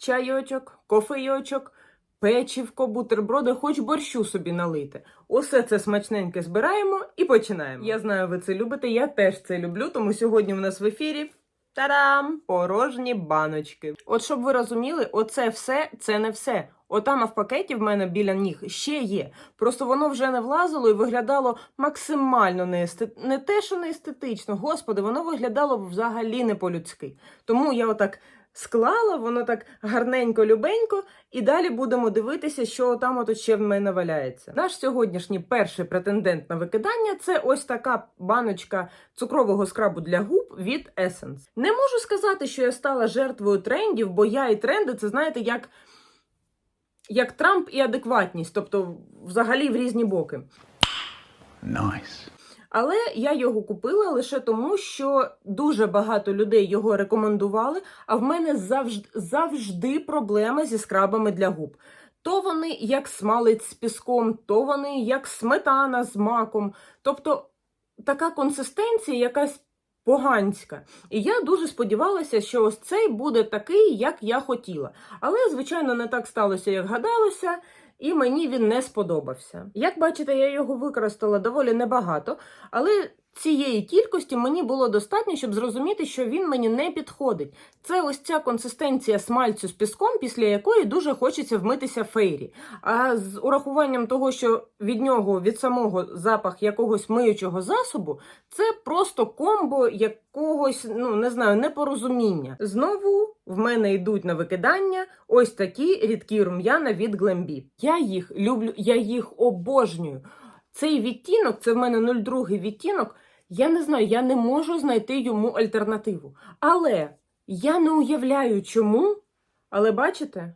чайочок, кофейочок, печівко, бутерброди, хоч борщу собі налити. Усе це смачненьке збираємо і починаємо. Я знаю, ви це любите, я теж це люблю, тому сьогодні в нас в ефірі. Тарам! Порожні баночки. От щоб ви розуміли, оце все це не все. Отам в пакеті в мене біля ніг ще є. Просто воно вже не влазило і виглядало максимально не естет... не те, що не естетично. Господи, воно виглядало взагалі не по-людськи. Тому я отак склала, воно так гарненько, любенько, і далі будемо дивитися, що там от ще в мене валяється. Наш сьогоднішній перший претендент на викидання це ось така баночка цукрового скрабу для губ від Essence. Не можу сказати, що я стала жертвою трендів, бо я і тренди це знаєте, як. Як Трамп і адекватність, тобто взагалі в різні боки. Nice. Але я його купила лише тому, що дуже багато людей його рекомендували, а в мене завжди, завжди проблеми зі скрабами для губ. То вони як смалець з піском, то вони як сметана з маком. Тобто така консистенція якась поганська. І я дуже сподівалася, що ось цей буде такий, як я хотіла. Але, звичайно, не так сталося, як гадалося, і мені він не сподобався. Як бачите, я його використала доволі небагато, але цієї кількості мені було достатньо, щоб зрозуміти, що він мені не підходить. Це ось ця консистенція смальцю з піском, після якої дуже хочеться вмитися фейрі. А з урахуванням того, що від нього, від самого запах якогось миючого засобу, це просто комбо якогось, ну не знаю, непорозуміння. Знову в мене йдуть на викидання ось такі рідкі рум'яна від Глембі. Я їх люблю, я їх обожнюю. Цей відтінок, це в мене 02 відтінок. Я не знаю, я не можу знайти йому альтернативу. Але я не уявляю, чому. Але бачите,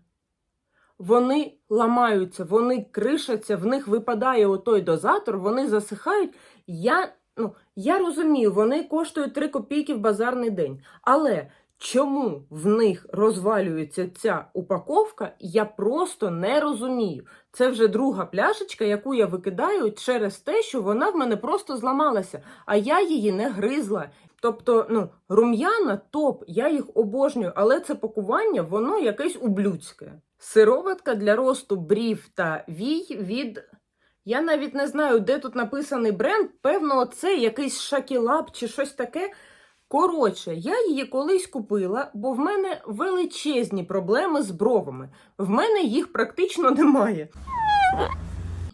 вони ламаються, вони кришаться, в них випадає отой дозатор, вони засихають. Я, ну, я розумію, вони коштують 3 копійки в базарний день. Але чому в них розвалюється ця упаковка, я просто не розумію. Це вже друга пляшечка, яку я викидаю через те, що вона в мене просто зламалася, а я її не гризла. Тобто, ну, рум'яна топ, я їх обожнюю, але це пакування, воно якесь ублюдське. Сироватка для росту брів та вій від. Я навіть не знаю, де тут написаний бренд. Певно, це якийсь шакілап чи щось таке. Коротше, я її колись купила, бо в мене величезні проблеми з бровами. В мене їх практично немає.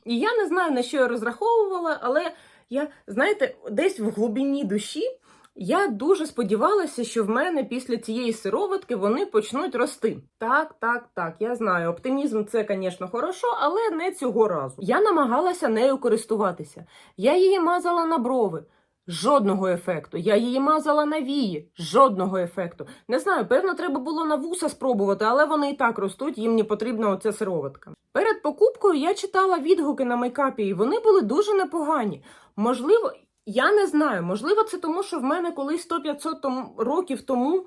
І я не знаю, на що я розраховувала, але я, знаєте, десь в глибині душі я дуже сподівалася, що в мене після цієї сироватки вони почнуть рости. Так, так, так, я знаю. Оптимізм це, звісно, хорошо, але не цього разу. Я намагалася нею користуватися. Я її мазала на брови. Жодного ефекту. Я її мазала на вії. Жодного ефекту. Не знаю, певно, треба було на вуса спробувати, але вони і так ростуть, їм не потрібна оця сироватка. Перед покупкою я читала відгуки на мейкапі, і вони були дуже непогані. Можливо, я не знаю, можливо, це тому, що в мене колись 100-500 років тому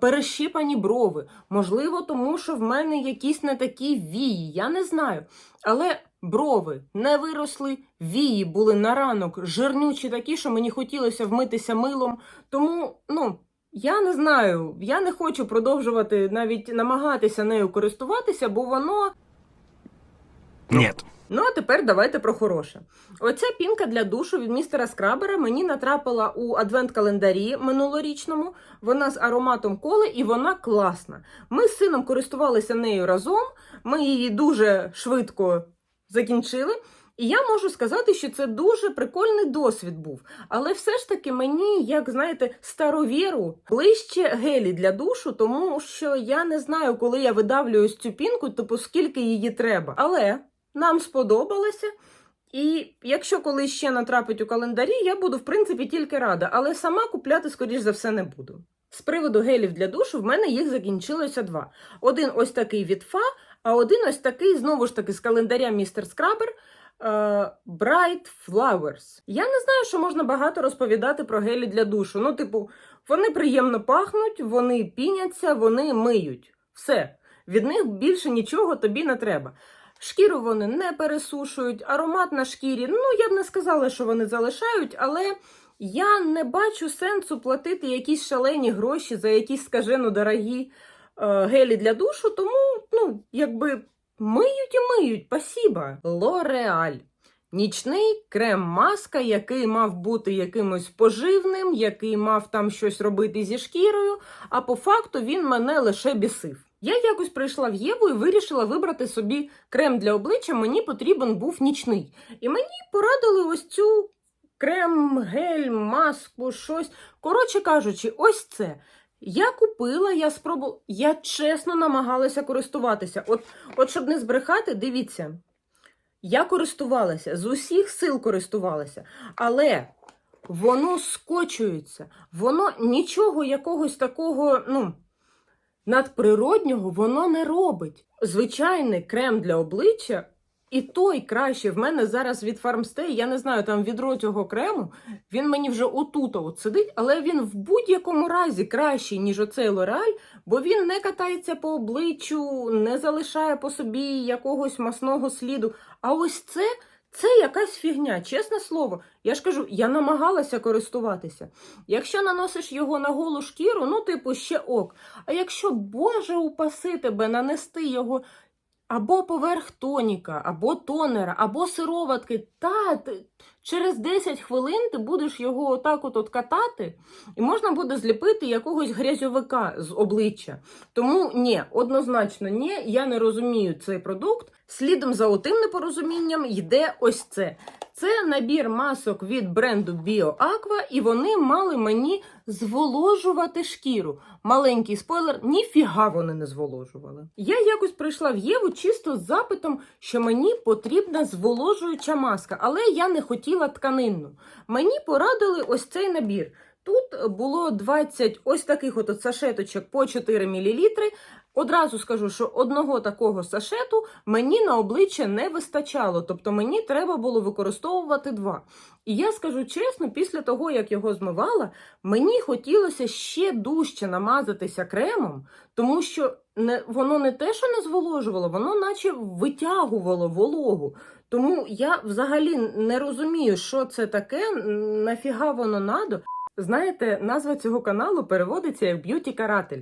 перещипані брови. Можливо, тому що в мене якісь не такі вії. Я не знаю. Але брови не виросли, вії були на ранок жирнючі такі, що мені хотілося вмитися милом. Тому, ну. Я не знаю, я не хочу продовжувати навіть намагатися нею користуватися, бо воно Нет. Ну, а тепер давайте про хороше. Оця пінка для душу від містера Скрабера мені натрапила у адвент-календарі минулорічному. Вона з ароматом коли і вона класна. Ми з сином користувалися нею разом, ми її дуже швидко закінчили. І я можу сказати, що це дуже прикольний досвід був. Але все ж таки мені, як знаєте, старовіру ближче гелі для душу, тому що я не знаю, коли я видавлюю цю пінку, типу скільки її треба. Але нам сподобалося. І якщо колись ще натрапить у календарі, я буду в принципі тільки рада, але сама купляти, скоріш за все, не буду. З приводу гелів для душу в мене їх закінчилося два. Один ось такий від Фа, а один ось такий, знову ж таки, з календаря Містер Скрабер. е, Bright Flowers. Я не знаю, що можна багато розповідати про гелі для душу. Ну, типу, вони приємно пахнуть, вони піняться, вони миють. Все. Від них більше нічого тобі не треба. Шкіру вони не пересушують, аромат на шкірі. Ну, я б не сказала, що вони залишають, але я не бачу сенсу платити якісь шалені гроші за якісь скажено дорогі гелі для душу, тому, ну, якби миють і миють. Спасіба. Лореаль. Нічний крем-маска, який мав бути якимось поживним, який мав там щось робити зі шкірою, а по факту він мене лише бісив. Я якось прийшла в Єву і вирішила вибрати собі крем для обличчя. Мені потрібен був нічний. І мені порадили ось цю крем, гель, маску, щось. Коротше кажучи, ось це. Я купила, я спробувала, я чесно намагалася користуватися. От, от щоб не збрехати, дивіться. Я користувалася, з усіх сил користувалася, але воно скочується, воно нічого якогось такого, ну, надприроднього воно не робить. Звичайний крем для обличчя, і той краще. В мене зараз від Farmstay, я не знаю, там відро цього крему, він мені вже отут от сидить, але він в будь-якому разі кращий, ніж оцей L'Oreal, бо він не катається по обличчю, не залишає по собі якогось масного сліду. А ось це, це якась фігня, чесне слово. Я ж кажу, я намагалася користуватися. Якщо наносиш його на голу шкіру, ну, типу, ще ок. А якщо, Боже, упаси тебе, нанести його або поверх тоніка, або тонера, або сироватки, та ти, через 10 хвилин ти будеш його отак от, катати, і можна буде зліпити якогось грязьовика з обличчя. Тому ні, однозначно ні, я не розумію цей продукт. Слідом за отим непорозумінням йде ось це. Це набір масок від бренду BioAqua, і вони мали мені зволожувати шкіру. Маленький спойлер, ніфіга вони не зволожували. Я якось прийшла в Єву чисто з запитом, що мені потрібна зволожуюча маска, але я не хотіла тканинну. Мені порадили ось цей набір. Тут було 20 ось таких от сашеточок по 4 мл. Одразу скажу, що одного такого сашету мені на обличчя не вистачало, тобто мені треба було використовувати два. І я скажу чесно, після того, як його змивала, мені хотілося ще дужче намазатися кремом, тому що не, воно не те, що не зволожувало, воно наче витягувало вологу. Тому я взагалі не розумію, що це таке, нафіга воно надо. Знаєте, назва цього каналу переводиться як б'юті каратель.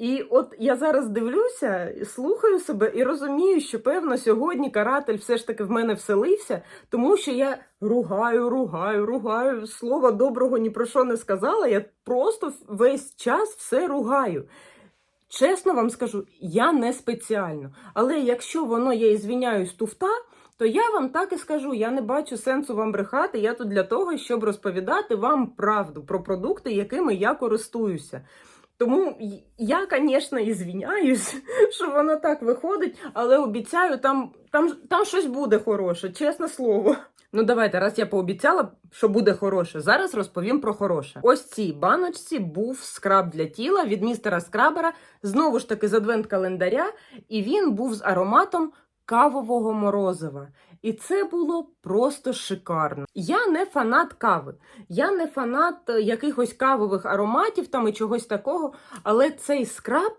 І от я зараз дивлюся, слухаю себе і розумію, що певно сьогодні каратель все ж таки в мене вселився, тому що я ругаю, ругаю, ругаю. Слова доброго ні про що не сказала. Я просто весь час все ругаю. Чесно вам скажу, я не спеціально. Але якщо воно, я і звіняюсь туфта, то я вам так і скажу: я не бачу сенсу вам брехати. Я тут для того, щоб розповідати вам правду про продукти, якими я користуюся. Тому я, звісно, і звіняюсь, що воно так виходить, але обіцяю, там, там, там щось буде хороше, чесне слово. Ну, давайте, раз я пообіцяла, що буде хороше, зараз розповім про хороше. Ось цій баночці був скраб для тіла від містера Скрабера, знову ж таки з адвент-календаря, і він був з ароматом кавового морозива. І це було просто шикарно. Я не фанат кави. Я не фанат е, якихось кавових ароматів там і чогось такого, але цей скраб.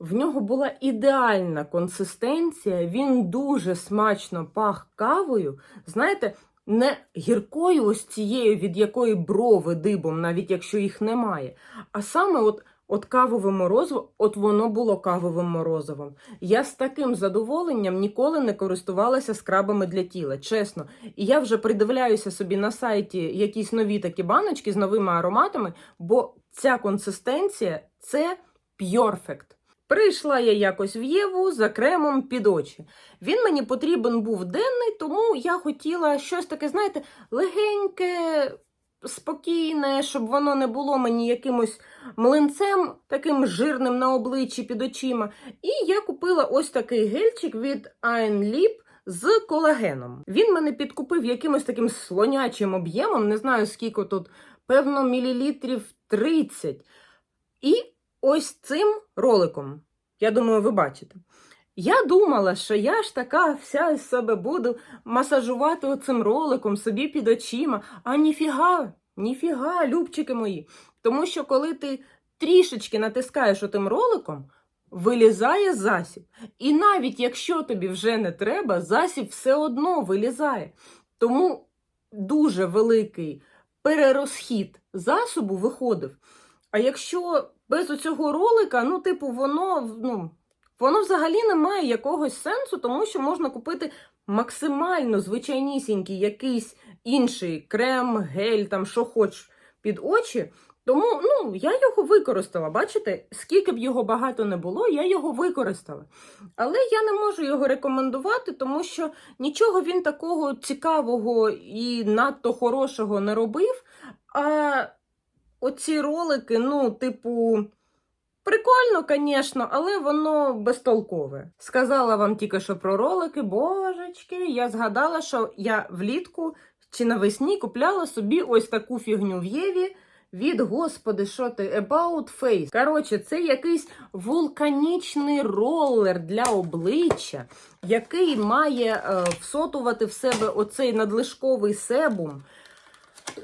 В нього була ідеальна консистенція, він дуже смачно пах кавою. Знаєте, не гіркою ось цією, від якої брови дибом, навіть якщо їх немає. А саме от, от кавове морозиво, от воно було кавовим морозивом. Я з таким задоволенням ніколи не користувалася скрабами для тіла, чесно. І я вже придивляюся собі на сайті якісь нові такі баночки з новими ароматами, бо ця консистенція це пьорфект. Прийшла я якось в Єву за кремом під очі. Він мені потрібен був денний, тому я хотіла щось таке, знаєте, легеньке, спокійне, щоб воно не було мені якимось млинцем, таким жирним на обличчі під очима. І я купила ось такий гельчик від Lip з колагеном. Він мене підкупив якимось таким слонячим об'ємом, не знаю скільки тут, певно, мілілітрів 30. І ось цим роликом. Я думаю, ви бачите. Я думала, що я ж така вся із себе буду масажувати оцим роликом собі під очима. А ніфіга, ніфіга, любчики мої. Тому що коли ти трішечки натискаєш отим роликом, вилізає засіб. І навіть якщо тобі вже не треба, засіб все одно вилізає. Тому дуже великий перерозхід засобу виходив. А якщо без оцього ролика, ну, типу, воно, ну, воно взагалі не має якогось сенсу, тому що можна купити максимально звичайнісінький якийсь інший крем, гель, там що хоч під очі. Тому ну, я його використала. Бачите, скільки б його багато не було, я його використала. Але я не можу його рекомендувати, тому що нічого він такого цікавого і надто хорошого не робив. А оці ролики, ну, типу, прикольно, звісно, але воно безтолкове. Сказала вам тільки що про ролики, божечки, я згадала, що я влітку чи навесні купляла собі ось таку фігню в Єві. Від господи, що ти? About Face. Коротше, це якийсь вулканічний ролер для обличчя, який має е, всотувати в себе оцей надлишковий себум.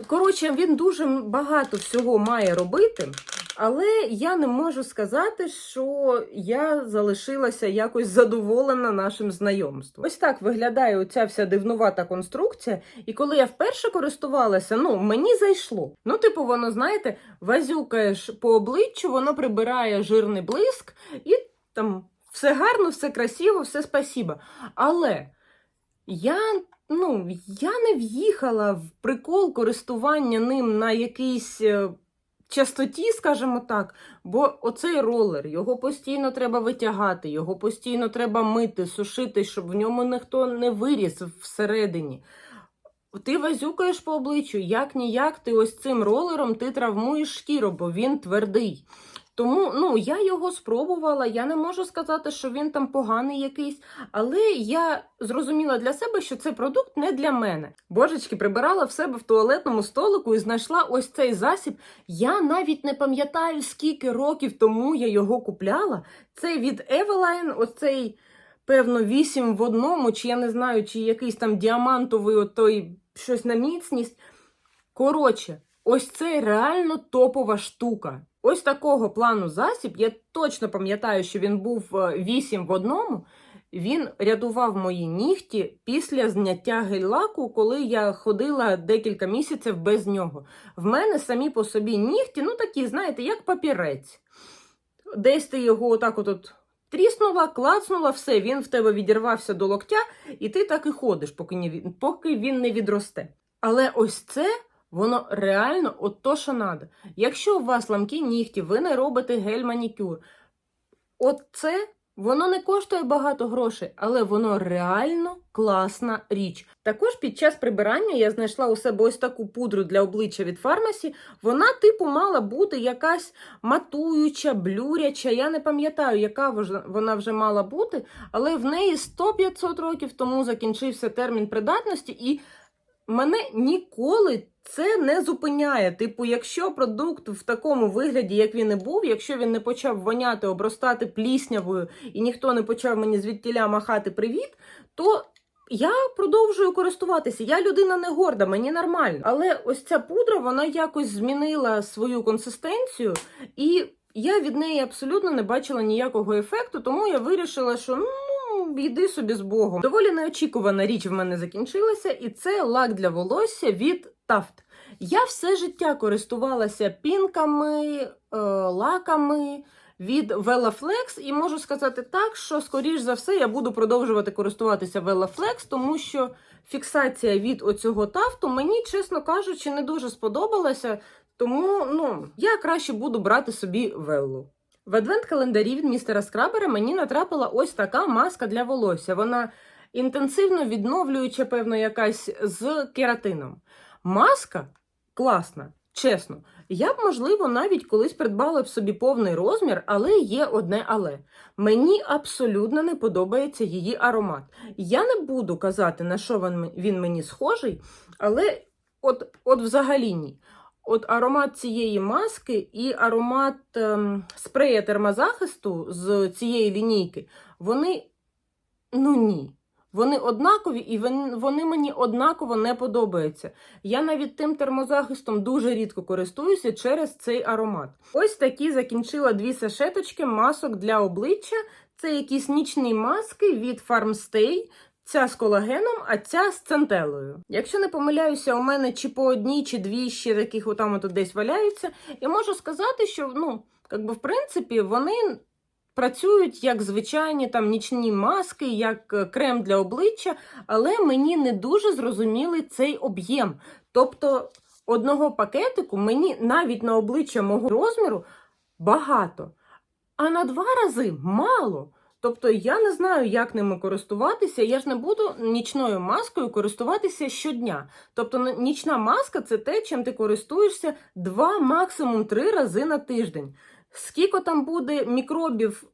Коротше, він дуже багато всього має робити, але я не можу сказати, що я залишилася якось задоволена нашим знайомством. Ось так виглядає оця вся дивнувата конструкція. І коли я вперше користувалася, ну мені зайшло. Ну, типу, воно, знаєте, вазюкаєш по обличчю, воно прибирає жирний блиск і там все гарно, все красиво, все спасіба. Але я ну, я не в'їхала в прикол користування ним на якійсь е, частоті, скажімо так, бо оцей ролер, його постійно треба витягати, його постійно треба мити, сушити, щоб в ньому ніхто не виріс всередині. Ти вазюкаєш по обличчю, як ніяк, ти ось цим ролером ти травмуєш шкіру, бо він твердий. Тому ну, я його спробувала, я не можу сказати, що він там поганий якийсь, але я зрозуміла для себе, що цей продукт не для мене. Божечки, прибирала в себе в туалетному столику і знайшла ось цей засіб. Я навіть не пам'ятаю, скільки років тому я його купляла. Це від Eveline, оцей, певно, 8 в одному, чи я не знаю, чи якийсь там діамантовий отой щось на міцність. Коротше, ось це реально топова штука. Ось такого плану засіб. Я точно пам'ятаю, що він був 8 в одному. Він рятував мої нігті після зняття гель-лаку, коли я ходила декілька місяців без нього. В мене самі по собі нігті, ну такі, знаєте, як папірець. Десь ти його отак от, тріснула, клацнула, все, він в тебе відірвався до локтя, і ти так і ходиш, поки він не відросте. Але ось це. Воно реально от то, що треба. Якщо у вас ламкі нігті, ви не робите гель-манікюр. От це воно не коштує багато грошей, але воно реально класна річ. Також під час прибирання я знайшла у себе ось таку пудру для обличчя від фармасі. Вона, типу, мала бути якась матуюча, блюряча. Я не пам'ятаю, яка вона вже мала бути, але в неї 100-500 років тому закінчився термін придатності, і мене ніколи це не зупиняє. Типу, якщо продукт в такому вигляді, як він і був, якщо він не почав воняти, обростати пліснявою, і ніхто не почав мені звідтіля махати привіт, то я продовжую користуватися. Я людина не горда, мені нормально. Але ось ця пудра, вона якось змінила свою консистенцію, і я від неї абсолютно не бачила ніякого ефекту, тому я вирішила, що ну. Йди собі з Богом. Доволі неочікувана річ в мене закінчилася, і це лак для волосся від Taft. Я все життя користувалася пінками, е, лаками від Velaflex, і можу сказати так, що, скоріш за все, я буду продовжувати користуватися Velaflex, тому що фіксація від оцього тафту мені, чесно кажучи, не дуже сподобалася. Тому ну, я краще буду брати собі Веллу. В адвент-календарі від містера Скрабера мені натрапила ось така маска для волосся. Вона інтенсивно відновлююча, певно, якась з кератином. Маска класна, чесно. Я б, можливо, навіть колись придбала б собі повний розмір, але є одне але. Мені абсолютно не подобається її аромат. Я не буду казати, на що він, мені схожий, але от, от взагалі ні. От аромат цієї маски і аромат ем, спрея термозахисту з цієї лінійки, вони ну ні. Вони однакові і вони, мені однаково не подобаються. Я навіть тим термозахистом дуже рідко користуюся через цей аромат. Ось такі закінчила дві сашеточки масок для обличчя. Це якісь нічні маски від Farmstay. Ця з колагеном, а ця з центелою. Якщо не помиляюся, у мене чи по одній, чи дві ще таких отам от десь валяються. І можу сказати, що ну, Якби, в принципі, вони працюють як звичайні там нічні маски, як е, крем для обличчя, але мені не дуже зрозумілий цей об'єм. Тобто одного пакетику мені навіть на обличчя мого розміру багато, а на два рази мало. Тобто я не знаю, як ними користуватися. Я ж не буду нічною маскою користуватися щодня. Тобто нічна маска це те, чим ти користуєшся два, максимум три рази на тиждень. Скільки там буде мікробів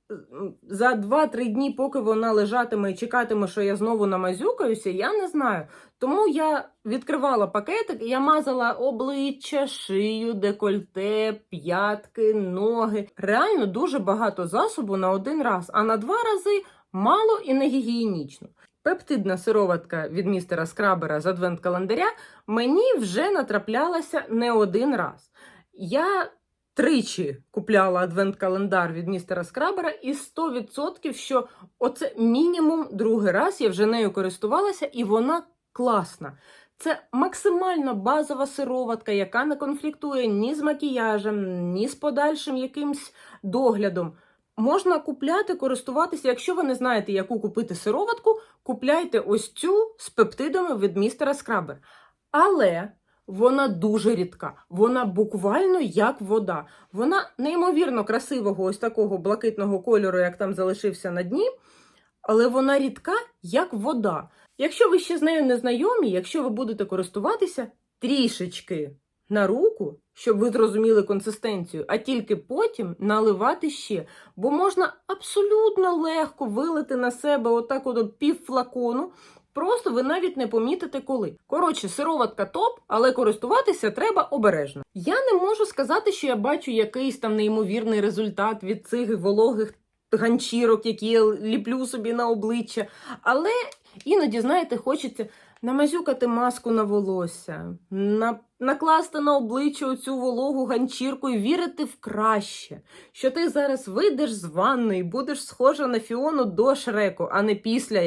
за 2-3 дні, поки вона лежатиме і чекатиме, що я знову намазюкаюся, я не знаю. Тому я відкривала пакетик, і я мазала обличчя, шию, декольте, п'ятки, ноги. Реально дуже багато засобу на один раз, а на два рази мало і не гігієнічно. Пептидна сироватка від містера Скрабера з адвент-календаря мені вже натраплялася не один раз. Я тричі купляла адвент-календар від містера Скрабера, і 100% що оце мінімум другий раз я вже нею користувалася, і вона класна. Це максимально базова сироватка, яка не конфліктує ні з макіяжем, ні з подальшим якимсь доглядом. Можна купляти, користуватися. Якщо ви не знаєте, яку купити сироватку, купляйте ось цю з пептидами від містера Скрабер. Але вона дуже рідка. Вона буквально як вода. Вона неймовірно красивого, ось такого блакитного кольору, як там залишився на дні, але вона рідка, як вода. Якщо ви ще з нею не знайомі, якщо ви будете користуватися трішечки на руку, щоб ви зрозуміли консистенцію, а тільки потім наливати ще. Бо можна абсолютно легко вилити на себе отак от пів флакону. Просто ви навіть не помітите коли. Коротше, сироватка топ, але користуватися треба обережно. Я не можу сказати, що я бачу якийсь там неймовірний результат від цих вологих ганчірок, які я ліплю собі на обличчя. Але іноді, знаєте, хочеться намазюкати маску на волосся, на... накласти на обличчя оцю вологу ганчірку і вірити в краще, що ти зараз вийдеш з ванни і будеш схожа на Фіону до Шреку, а не після.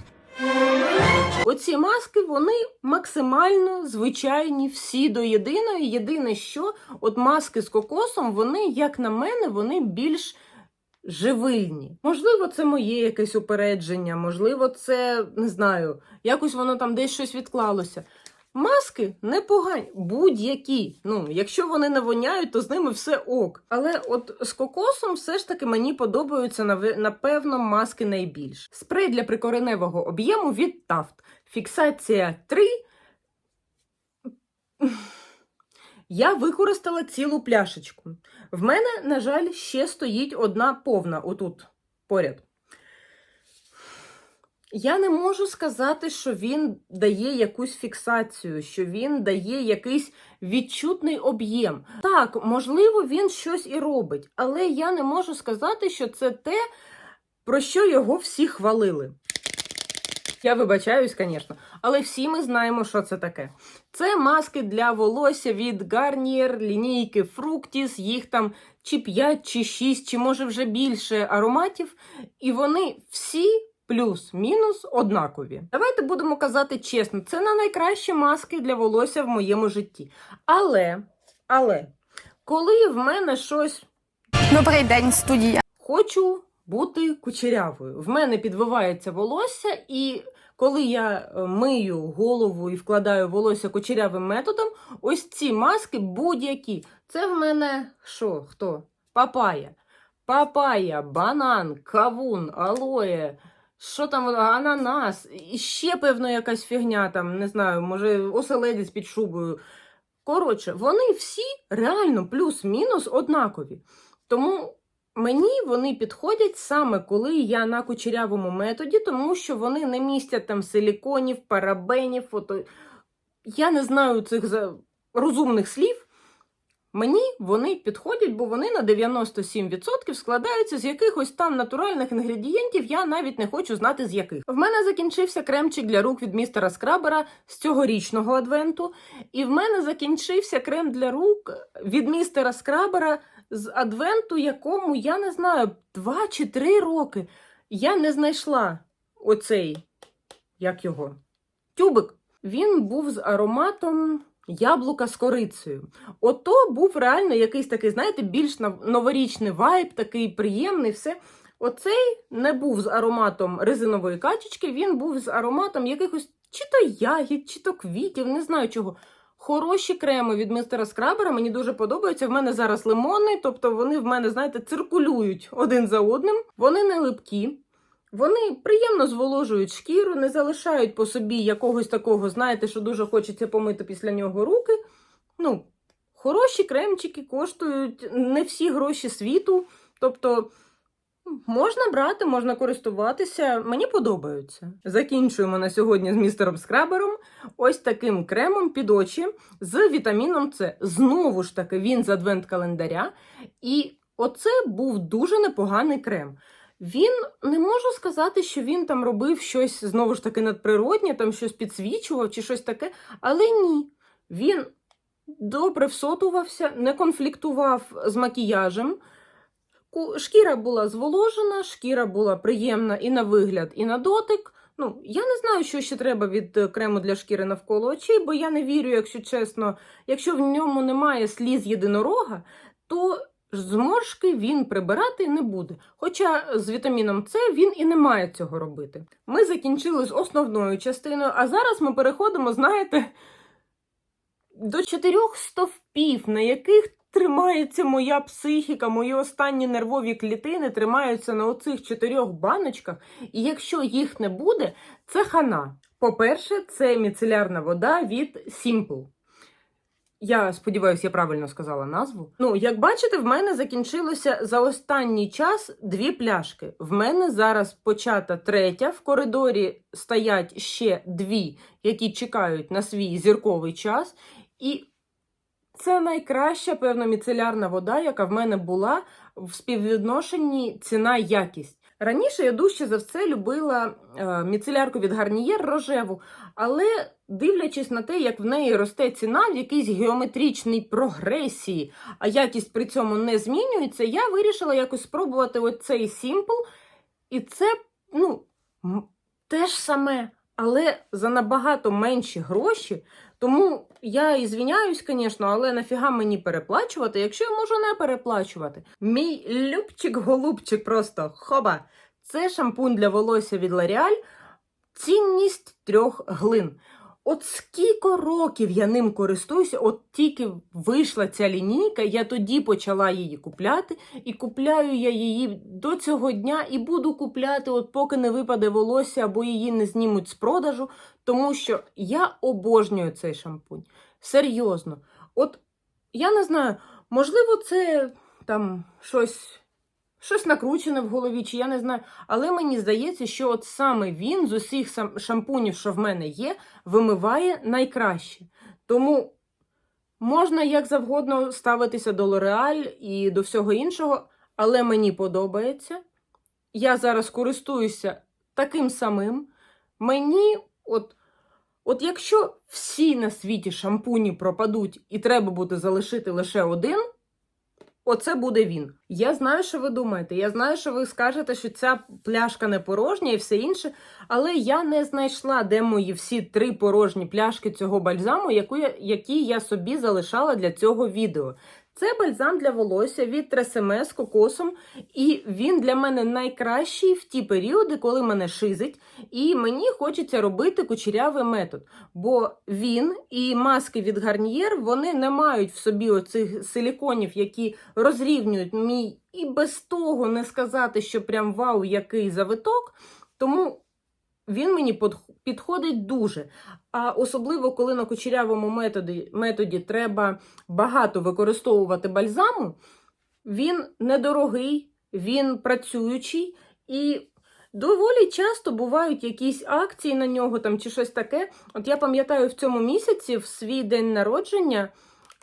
Оці маски вони максимально звичайні, всі до єдиної. Єдине, що от маски з кокосом, вони, як на мене, вони більш живильні. Можливо, це моє якесь упередження, можливо, це не знаю, якось воно там десь щось відклалося. Маски непогані, будь-які. Ну, якщо вони не воняють, то з ними все ок. Але от з кокосом все ж таки мені подобаються напевно маски найбільш. Спрей для прикореневого об'єму від Taft. Фіксація 3. Я використала цілу пляшечку. В мене, на жаль, ще стоїть одна повна отут поряд. Я не можу сказати, що він дає якусь фіксацію, що він дає якийсь відчутний об'єм. Так, можливо, він щось і робить, але я не можу сказати, що це те, про що його всі хвалили. Я вибачаюсь, звісно, але всі ми знаємо, що це таке. Це маски для волосся від Garnier, лінійки Fructis, їх там чи 5, чи 6, чи може вже більше ароматів, і вони всі плюс-мінус однакові. Давайте будемо казати чесно, це не найкращі маски для волосся в моєму житті. Але, але, коли в мене щось Добрий день, студія. Хочу бути кучерявою. В мене підвивається волосся, і коли я е, мию голову і вкладаю волосся кучерявим методом, ось ці маски будь-які. Це в мене що? Хто? Папая. Папая, банан, кавун, алоє. Що там, ананас, і ще, певно, якась фігня там, не знаю, може, оселедець під шубою. Коротше, вони всі реально плюс-мінус однакові. Тому Мені вони підходять саме коли я на кучерявому методі, тому що вони не містять там силіконів, парабенів, фото. Я не знаю цих розумних слів. Мені вони підходять, бо вони на 97% складаються з якихось там натуральних інгредієнтів, я навіть не хочу знати з яких. В мене закінчився кремчик для рук від містера Скрабера з цьогорічного адвенту, і в мене закінчився крем для рук від містера Скрабера з адвенту, якому я не знаю, 2 чи 3 роки. Я не знайшла оцей, як його, тюбик. Він був з ароматом яблука з корицею. Ото був реально якийсь такий, знаєте, більш новорічний вайб, такий приємний, все. Оцей не був з ароматом резинової качечки, він був з ароматом якихось чи то ягід, чи то квітів, не знаю чого. Хороші креми від містера Скрабера мені дуже подобаються. В мене зараз лимонний, тобто вони в мене, знаєте, циркулюють один за одним. Вони не липкі, вони приємно зволожують шкіру, не залишають по собі якогось такого, знаєте, що дуже хочеться помити після нього руки. Ну, хороші кремчики коштують не всі гроші світу. Тобто можна брати, можна користуватися. Мені подобаються. Закінчуємо на сьогодні з містером Скрабером ось таким кремом під очі з вітаміном С. Знову ж таки, він з адвент-календаря. І оце був дуже непоганий крем. Він не можу сказати, що він там робив щось знову ж таки надприроднє, там щось підсвічував чи щось таке, але ні. Він добре всотувався, не конфліктував з макіяжем. Шкіра була зволожена, шкіра була приємна і на вигляд, і на дотик. Ну, я не знаю, що ще треба від е, крему для шкіри навколо очей, бо я не вірю, якщо чесно, якщо в ньому немає сліз єдинорога, то зморшки він прибирати не буде. Хоча з вітаміном С він і не має цього робити. Ми закінчили з основною частиною, а зараз ми переходимо, знаєте, до чотирьох стовпів, на яких тримається моя психіка, мої останні нервові клітини тримаються на оцих чотирьох баночках, і якщо їх не буде, це хана. По-перше, це міцелярна вода від Simple. Я сподіваюся, я правильно сказала назву. Ну, як бачите, в мене закінчилося за останній час дві пляшки. В мене зараз почата третя. В коридорі стоять ще дві, які чекають на свій зірковий час. І це найкраща, певно, міцелярна вода, яка в мене була в співвідношенні ціна-якість. Раніше я дужче за все любила е, міцелярку від Гарнієр рожеву, але дивлячись на те, як в неї росте ціна в якійсь геометричній прогресії, а якість при цьому не змінюється, я вирішила якось спробувати оцей Simple. І це, ну, те ж саме, але за набагато менші гроші. Тому я і звіняюсь, звісно, але нафіга мені переплачувати, якщо я можу не переплачувати. Мій любчик-голубчик просто хоба. Це шампунь для волосся від L'Oreal. Цінність трьох глин. От скільки років я ним користуюся, от тільки вийшла ця лінійка, я тоді почала її купляти, і купляю я її до цього дня і буду купляти, от поки не випаде волосся або її не знімуть з продажу, тому що я обожнюю цей шампунь. Серйозно. От я не знаю, можливо, це там щось. Щось накручене в голові, чи я не знаю. Але мені здається, що от саме він з усіх шампунів, що в мене є, вимиває найкраще. Тому можна як завгодно ставитися до L'Oreal і до всього іншого, але мені подобається. Я зараз користуюся таким самим. Мені, от, от якщо всі на світі шампуні пропадуть і треба буде залишити лише один, Оце буде він. Я знаю, що ви думаєте. Я знаю, що ви скажете, що ця пляшка не порожня і все інше. Але я не знайшла, де мої всі три порожні пляшки цього бальзаму, яку я, які я собі залишала для цього відео. Це бальзам для волосся від Тресеме з кокосом, і він для мене найкращий в ті періоди, коли мене шизить, і мені хочеться робити кучерявий метод. Бо він і маски від Гарнієр вони не мають в собі оцих силіконів, які розрівнюють мій і без того не сказати, що прям вау, який завиток. Тому він мені підходить дуже. А особливо, коли на кучерявому методі, методі треба багато використовувати бальзаму, він недорогий, він працюючий і. Доволі часто бувають якісь акції на нього там чи щось таке. От я пам'ятаю, в цьому місяці, в свій день народження,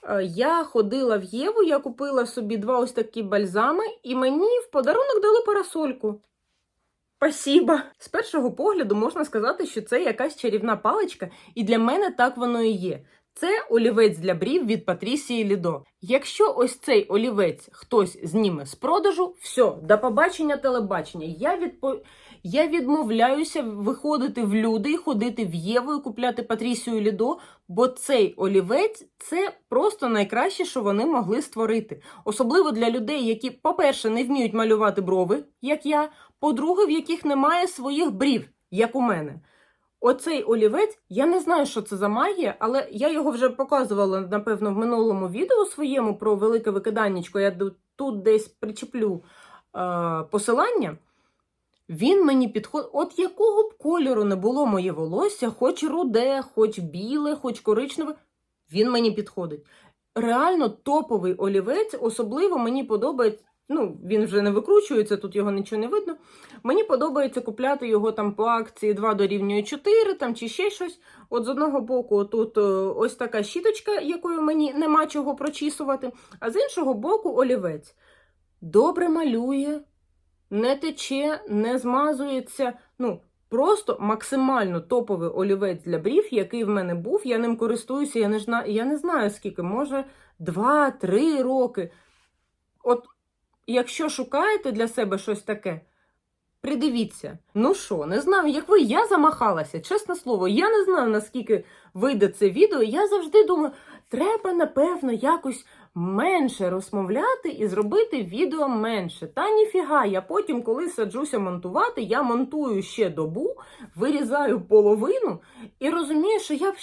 е, я ходила в Єву, я купила собі два ось такі бальзами, і мені в подарунок дали парасольку. Спасибо. З першого погляду можна сказати, що це якась чарівна паличка, і для мене так воно і є. Це олівець для брів від Патрісії Лідо. Якщо ось цей олівець хтось зніме з продажу, все, до побачення телебачення. Я відпо... Я відмовляюся виходити в люди і ходити в Єву і купляти Патрісію Лідо, бо цей олівець це просто найкраще, що вони могли створити. Особливо для людей, які, по-перше, не вміють малювати брови, як я, по-друге, в яких немає своїх брів, як у мене. Оцей олівець, я не знаю, що це за магія, але я його вже показувала, напевно, в минулому відео своєму про велике викиданнячко. Я тут десь причеплю е, посилання. Він мені підходить. От якого б кольору не було моє волосся, хоч руде, хоч біле, хоч коричневе, він мені підходить. Реально топовий олівець, особливо мені подобається. Ну, він вже не викручується, тут його нічого не видно. Мені подобається купляти його там по акції 2 дорівнює 4 там, чи ще щось. От з одного боку, тут е, ось така щіточка, якою мені нема чого прочісувати, а з іншого боку, олівець. Добре малює, не тече, не змазується. Ну, просто максимально топовий олівець для брів, який в мене був. Я ним користуюся, я не, я не знаю скільки, може 2-3 роки. От якщо шукаєте для себе щось таке, придивіться. Ну що, не знаю, як ви, я замахалася, чесне слово, я не знаю, наскільки вийде це відео. Я завжди думаю, треба, напевно, якось менше розмовляти і зробити відео менше. Та ніфіга, я потім, коли саджуся монтувати, я монтую ще добу, вирізаю половину і розумію, що я б.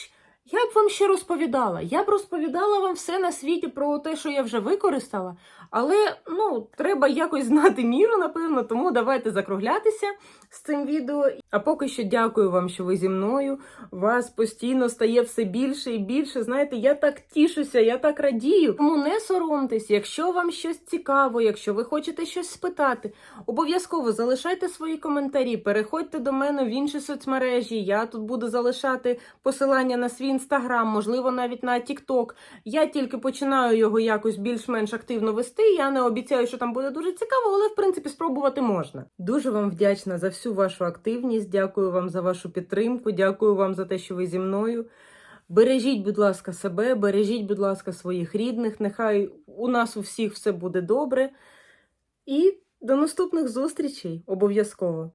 Я б вам ще розповідала. Я б розповідала вам все на світі про те, що я вже використала. Але ну, треба якось знати міру, напевно, тому давайте закруглятися з цим відео. А поки що дякую вам, що ви зі мною. Вас постійно стає все більше і більше. Знаєте, я так тішуся, я так радію. Тому не соромтесь, якщо вам щось цікаво, якщо ви хочете щось спитати, обов'язково залишайте свої коментарі, переходьте до мене в інші соцмережі. Я тут буду залишати посилання на свій інстаграм, можливо, навіть на Тікток. Я тільки починаю його якось більш-менш активно вести. Я не обіцяю, що там буде дуже цікаво, але в принципі спробувати можна. Дуже вам вдячна за всю вашу активність. Дякую вам за вашу підтримку. Дякую вам за те, що ви зі мною. Бережіть, будь ласка, себе, бережіть, будь ласка, своїх рідних. Нехай у нас у всіх все буде добре. І до наступних зустрічей обов'язково.